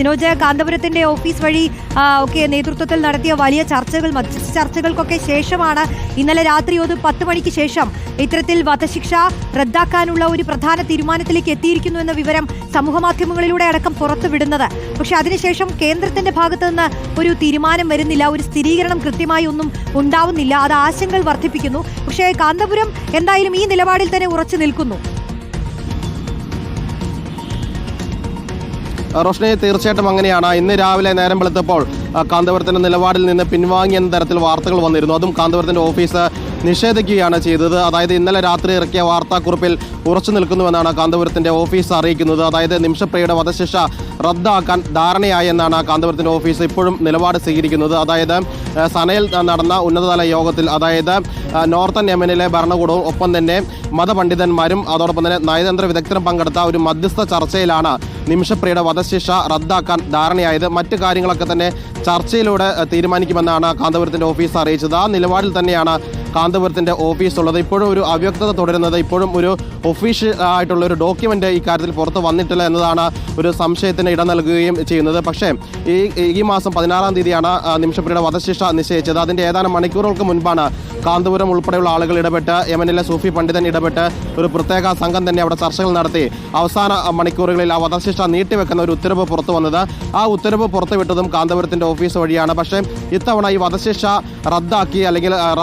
Shinoj കാന്തപുരത്തിന്റെ office വഴി ഒക്കെ നേതൃത്വത്തിൽ നടത്തിയ വലിയ ചർച്ചകൾ മധ്യസ്ഥ ചർച്ചകൾക്കൊക്കെ ശേഷമാണ് ഇന്നലെ രാത്രി ഒരു പത്ത് മണിക്ക് ശേഷം ഇത്തരത്തിൽ വധശിക്ഷ റദ്ദാക്കാനുള്ള ഒരു പ്രധാന തീരുമാനത്തിലേക്ക് എത്തിയിരിക്കുന്നു എന്ന വിവരം സമൂഹമാധ്യമങ്ങളിലൂടെ അടക്കം പുറത്തുവിടുന്നത് പക്ഷെ അതിനുശേഷം കേന്ദ്രത്തിന്റെ ഭാഗത്തു നിന്ന് ഒരു തീരുമാനം വരുന്നില്ല ഒരു സ്ഥിരീകരണം കൃത്യമായി ഒന്നും ഉണ്ടാവുന്നില്ല. അത് ആശങ്കകൾ വർദ്ധിപ്പിക്കുന്നു. പക്ഷേ കാന്തപുരം എന്തായാലും ഈ നിലപാടിൽ തന്നെ ഉറച്ചു നിൽക്കുന്നു. റോഷ്നി തീർച്ചയായിട്ടും അങ്ങനെയാണ്. ഇന്ന് രാവിലെ നേരം വെളുത്തപ്പോൾ കാന്തപുരത്തിന്റെ നിലപാടിൽ നിന്ന് പിൻവാങ്ങിയ തരത്തിൽ വാർത്തകൾ വന്നിരുന്നു. അതും കാന്തപുരത്തിന്റെ ഓഫീസ് നിഷേധിക്കുകയാണ് ചെയ്തത്. അതായത് ഇന്നലെ രാത്രി ഇറക്കിയ വാർത്താക്കുറിപ്പിൽ ഉറച്ചു നിൽക്കുന്നുവെന്നാണ് കാന്തപുരത്തിന്റെ ഓഫീസ് അറിയിക്കുന്നത്. അതായത് നിമിഷപ്രിയയുടെ വധശിക്ഷ റദ്ദാക്കാൻ ധാരണയായി എന്നാണ് കാന്തപുരത്തിന്റെ ഓഫീസ് ഇപ്പോഴും നിലപാട് സ്വീകരിക്കുന്നത്. അതായത് സനയിൽ നടന്ന ഉന്നതതല യോഗത്തിൽ അതായത് നോർത്തൺ യമനിലെ ഭരണകൂടവും ഒപ്പം തന്നെ മതപണ്ഡിതന്മാരും അതോടൊപ്പം തന്നെ നയതന്ത്ര വിദഗ്ധരും പങ്കെടുത്ത ഒരു മധ്യസ്ഥ ചർച്ചയിലാണ് നിമിഷപ്രിയയുടെ വധശിക്ഷ റദ്ദാക്കാൻ ധാരണയായത്. മറ്റു കാര്യങ്ങളൊക്കെ തന്നെ ചർച്ചയിലൂടെ തീരുമാനിക്കുമെന്നാണ് കാന്തപുരത്തിന്റെ ഓഫീസ് അറിയിച്ചത്. ആ നിലപാടിൽ തന്നെയാണ് കാന്തപുരത്തിന്റെ ഓഫീസ് ഉള്ളത്. ഇപ്പോഴും ഒരു അവ്യക്തത തുടരുന്നത് ഇപ്പോഴും ഒരു ഒഫീഷ്യൽ ആയിട്ടുള്ള ഒരു ഡോക്യുമെന്റ് ഇക്കാര്യത്തിൽ പുറത്ത് വന്നിട്ടില്ല എന്നതാണ് ഒരു സംശയത്തിന് ഇടം നൽകുകയും ചെയ്യുന്നത്. പക്ഷേ ഈ ഈ മാസം പതിനാറാം തീയതിയാണ് നിമിഷപ്രിയുടെ വധശിക്ഷ നിശ്ചയിച്ചത്. അതിന്റെ ഏതാനും മണിക്കൂറുകൾക്ക് മുൻപാണ് കാന്തപുരം ഉൾപ്പെടെയുള്ള ആളുകൾ ഇടപെട്ട് യമനിലെ സൂഫി പണ്ഡിതൻ ഇടപെട്ട് ഒരു പ്രത്യേക സംഘം തന്നെ അവിടെ ചർച്ചകൾ നടത്തി. അവസാന മണിക്കൂറുകളിൽ ആ വധശിക്ഷ നീട്ടിവെക്കുന്ന ഒരു ഉത്തരവ് പുറത്തു വന്നത്. ആ ഉത്തരവ് പുറത്തുവിട്ടതും കാന്തപുരത്തിന്റെ ഓഫീസ് വഴിയാണ്. പക്ഷേ ഇത്തവണ ഈ വധശിക്ഷ റദ്ദാക്കി അല്ലെങ്കിൽ ആ,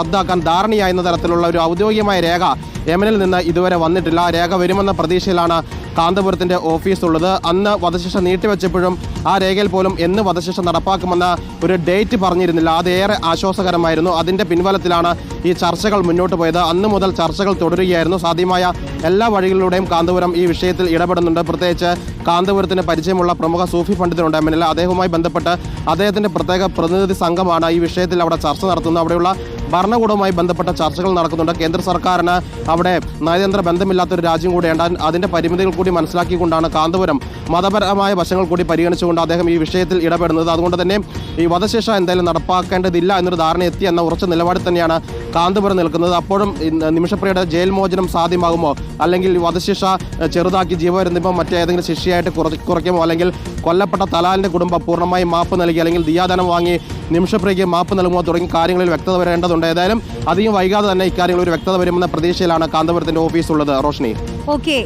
റദ്ദാക്കാൻ ധാരണയായെന്ന തരത്തിലുള്ള ഒരു ഔദ്യോഗികമായ രേഖ യമനിൽ നിന്ന് ഇതുവരെ വന്നിട്ടില്ല. ആ രേഖ വരുമെന്ന പ്രതീക്ഷയിലാണ് കാന്തപുരത്തിന്റെ ഓഫീസ് ഉള്ളത്. അന്ന് വധശിക്ഷ നീട്ടിവെച്ചപ്പോഴും ആ രേഖയിൽ പോലും എന്ന് വധശിക്ഷ നടപ്പാക്കുമെന്ന ഒരു ഡേറ്റ് പറഞ്ഞിരുന്നില്ല. അത് ഏറെ ആശ്വാസകരമായിരുന്നു. അതിന്റെ പിൻബലത്തിലാണ് ഈ ചർച്ചകൾ മുന്നോട്ട് പോയത്. അന്ന് മുതൽ ചർച്ചകൾ തുടരുകയായിരുന്നു. സാധ്യമായ എല്ലാ വഴികളിലൂടെയും കാന്തപുരം ഈ വിഷയത്തിൽ ഇടപെടുന്നുണ്ട്. പ്രത്യേകിച്ച് കാന്തപുരത്തിന് പരിചയമുള്ള പ്രമുഖ സൂഫി പണ്ഡിതനുണ്ട് എമ്മിനിൽ അദ്ദേഹവുമായി ബന്ധപ്പെട്ട് അദ്ദേഹത്തിന്റെ പ്രത്യേക പ്രതിനിധി സംഘമാണ് ഈ വിഷയത്തിൽ അവിടെ ചർച്ച നടത്തുന്നത്. അവിടെയുള്ള ഭരണകൂടവുമായി ബന്ധപ്പെട്ട ചർച്ചകൾ നടക്കുന്നുണ്ട്. കേന്ദ്ര സർക്കാരിന് അവിടെ നയതന്ത്ര ബന്ധമില്ലാത്തൊരു രാജ്യം കൂടിയുണ്ട്. അതി- അതിന്റെ പരിമിതികൾ കൂടി മനസ്സിലാക്കിക്കൊണ്ടാണ് കാന്തപുരം മതപരമായ വശങ്ങൾ കൂടി പരിഗണിച്ചുകൊണ്ട് അദ്ദേഹം ഈ വിഷയത്തിൽ ഇടപെടുന്നത്. അതുകൊണ്ട് തന്നെ ഈ വധശേഷ എന്തായാലും നടപ്പാക്കേണ്ടതില്ല എന്നൊരു ധാരണ എത്തി എന്ന ഉറച്ച നിലപാടിൽ തന്നെയാണ് കാന്തപുരം നിൽക്കുന്നത്. അപ്പോഴും നിമിഷപ്രിയുടെ ജയിൽ മോചനം സാധ്യമാകുമോ? അല്ലെങ്കിൽ വധശിക്ഷ ചെറുതാക്കി ജീവപര്യന്തമോ മറ്റേതെങ്കിലും ശിക്ഷയായിട്ട് കുറ- കുറയ്ക്കുമോ? അല്ലെങ്കിൽ കൊല്ലപ്പെട്ട തലാലിന്റെ കുടുംബം പൂർണമായും മാപ്പ് നൽകി അല്ലെങ്കിൽ ദിയാദാനം വാങ്ങി നിമിഷപ്രിയയ്ക്ക് മാപ്പ് നൽകുമോ തുടങ്ങിയ കാര്യങ്ങളിൽ വ്യക്തത വരേണ്ടതുണ്ട്. ഏതായാലും അധികം വൈകാതെ തന്നെ ഇക്കാര്യങ്ങളിൽ ഒരു വ്യക്തത വരുമെന്ന പ്രതീക്ഷയിലാണ് കാന്തപുരത്തിന്റെ ഓഫീസ് ഉള്ളത്. റോഷ്നി. ഓക്കെ.